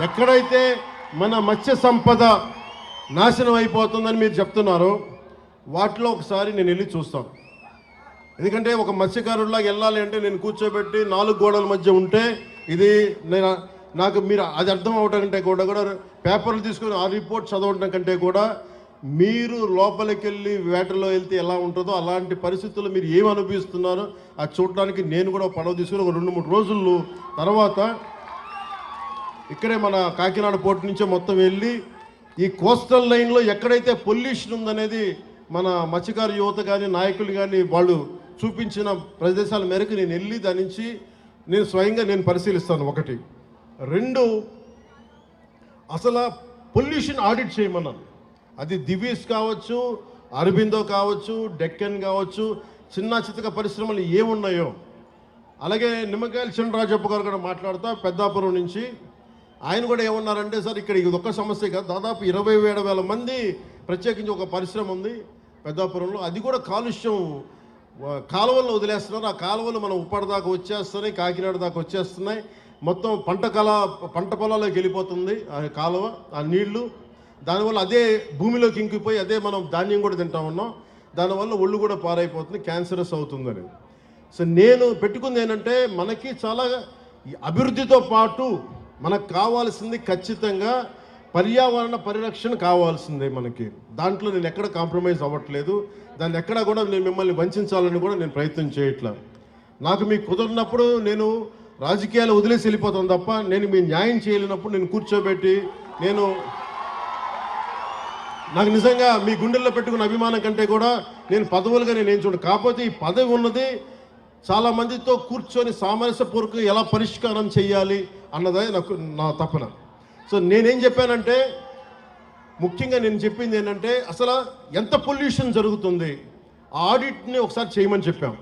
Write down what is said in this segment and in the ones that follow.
ఎక్కడైతే మన మత్స్య సంపద నాశనం అయిపోతుందని మీరు చెప్తున్నారు వాటిలో ఒకసారి నేను వెళ్ళి చూస్తాను. ఎందుకంటే ఒక మత్స్యకారుడిలాగా వెళ్ళాలి అంటే నేను కూర్చోబెట్టి నాలుగు గోడల మధ్య ఉంటే ఇది నేను నాకు మీరు అది అర్థం అవ్వటం కంటే కూడా కూడా పేపర్లు తీసుకొని ఆ రిపోర్ట్ చదవటం కంటే కూడా మీరు లోపలికి వెళ్ళి వేటలో వెళ్తే ఎలా ఉంటుందో అలాంటి పరిస్థితుల్లో మీరు ఏం అనుభవిస్తున్నారో అది చూడడానికి నేను కూడా పడవ తీసుకుని ఒక రెండు మూడు రోజులు తర్వాత ఇక్కడే మన కాకినాడ పోర్ట్ నుంచే మొత్తం వెళ్ళి ఈ కోస్టల్ లైన్లో ఎక్కడైతే పొల్యూషన్ ఉందనేది మన మత్స్యకారు యువత కానీ నాయకులు కానీ వాళ్ళు చూపించిన ప్రదేశాల మేరకు నేను వెళ్ళి దాని నుంచి నేను స్వయంగా నేను పరిశీలిస్తాను ఒకటి. రెండు అసలు పొల్యూషన్ ఆడిట్ చేయమన్నాను అది దివీస్ కావచ్చు అరబిందో కావచ్చు డెక్కన్ కావచ్చు చిన్న చితక పరిశ్రమలు ఏమున్నాయో. అలాగే నిమ్మకాయల చిన్నరాజప్ప గారు కూడా మాట్లాడతా పెద్దాపురం నుంచి ఆయన కూడా ఏమన్నారంటే సార్ ఇక్కడ ఇది ఒక్క సమస్య కాదు. దాదాపు ఇరవై ఏడు వేల మంది ప్రత్యేకించి ఒక పరిశ్రమ ఉంది పెద్దాపురంలో. అది కూడా కాలుష్యం కాలువల్లో వదిలేస్తున్నారు. ఆ కాలువలు మనం ఉప్పాడ దాకా వచ్చేస్తున్నాయి కాకినాడ దాకా వచ్చేస్తున్నాయి. మొత్తం పంట కళ పంట పొలాల్లోకి వెళ్ళిపోతుంది ఆ కాలువ ఆ నీళ్ళు. దానివల్ల అదే భూమిలోకి ఇంకిపోయి అదే మనం ధాన్యం కూడా తింటా ఉన్నాం. దానివల్ల ఒళ్ళు కూడా పారైపోతుంది క్యాన్సరస్ అవుతుందని సో నేను పెట్టుకుంది ఏంటంటే మనకి చాలా ఈ అభివృద్ధితో పాటు మనకు కావాల్సింది ఖచ్చితంగా పర్యావరణ పరిరక్షణ కావాల్సిందే మనకి. దాంట్లో నేను ఎక్కడ కాంప్రమైజ్ అవ్వట్లేదు. దాన్ని ఎక్కడ కూడా నేను మిమ్మల్ని వంచాలని కూడా నేను ప్రయత్నం చేయట్లా. నాకు మీకు కుదిరినప్పుడు నేను రాజకీయాలు వదిలేసి వెళ్ళిపోతాను తప్ప నేను మీ న్యాయం చేయలేనప్పుడు నేను కూర్చోబెట్టి నేను నాకు నిజంగా మీ గుండెల్లో పెట్టుకున్న అభిమానం కంటే కూడా నేను పదవులుగా నేను ఏం చూడ కాకపోతే ఈ పదవి ఉన్నది చాలా మందితో కూర్చొని సామరస్యపూర్వకంగా ఎలా పరిష్కారం చేయాలి అన్నదే నాకు నా తపన. సో నేనేం చెప్పానంటే ముఖ్యంగా నేను చెప్పింది ఏంటంటే అసలు ఎంత పొల్యూషన్ జరుగుతుంది ఆ ఆడిట్ని ఒకసారి చేయమని చెప్పాం.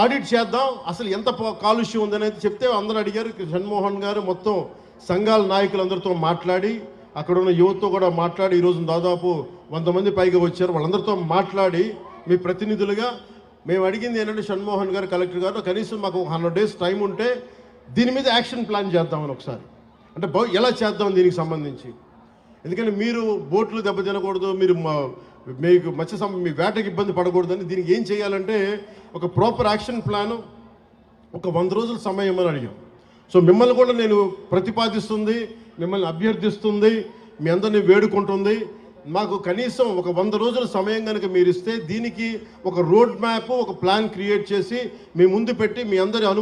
ఆడిట్ చేద్దాం అసలు ఎంత కాలుష్యం ఉందనేది చెప్తే అందరూ అడిగారు జగన్మోహన్ గారు మొత్తం సంఘాల నాయకులందరితో మాట్లాడి అక్కడ ఉన్న యువతతో కూడా మాట్లాడి ఈరోజు దాదాపు వంద మంది పైగా వచ్చారు వాళ్ళందరితో మాట్లాడి మీ ప్రతినిధులుగా మేము అడిగింది ఏంటంటే షణ్మోహన్ గారు కలెక్టర్ గారు కనీసం మాకు ఒక హండ్రెడ్ డేస్ టైం ఉంటే దీని మీద యాక్షన్ ప్లాన్ చేద్దామని ఒకసారి. అంటే ఎలా చేద్దాం దీనికి సంబంధించి? ఎందుకంటే మీరు బోట్లు దెబ్బతినకూడదు మీరు మీకు మత్స్య సం మీ వేటకి ఇబ్బంది పడకూడదని దీనికి ఏం చేయాలంటే ఒక ప్రాపర్ యాక్షన్ ప్లాను ఒక వంద రోజుల సమయం అని అడిగాం. సో మిమ్మల్ని కూడా నేను ప్రతిపాదిస్తుంది మిమ్మల్ని అభ్యర్థిస్తుంది మీ అందరినీ వేడుకుంటుంది మాకు కనీసం ఒక వంద రోజుల సమయం కనుక మీరు ఇస్తే దీనికి ఒక రోడ్ మ్యాప్ ఒక ప్లాన్ క్రియేట్ చేసి మీ ముందు పెట్టి మీ అందరి అను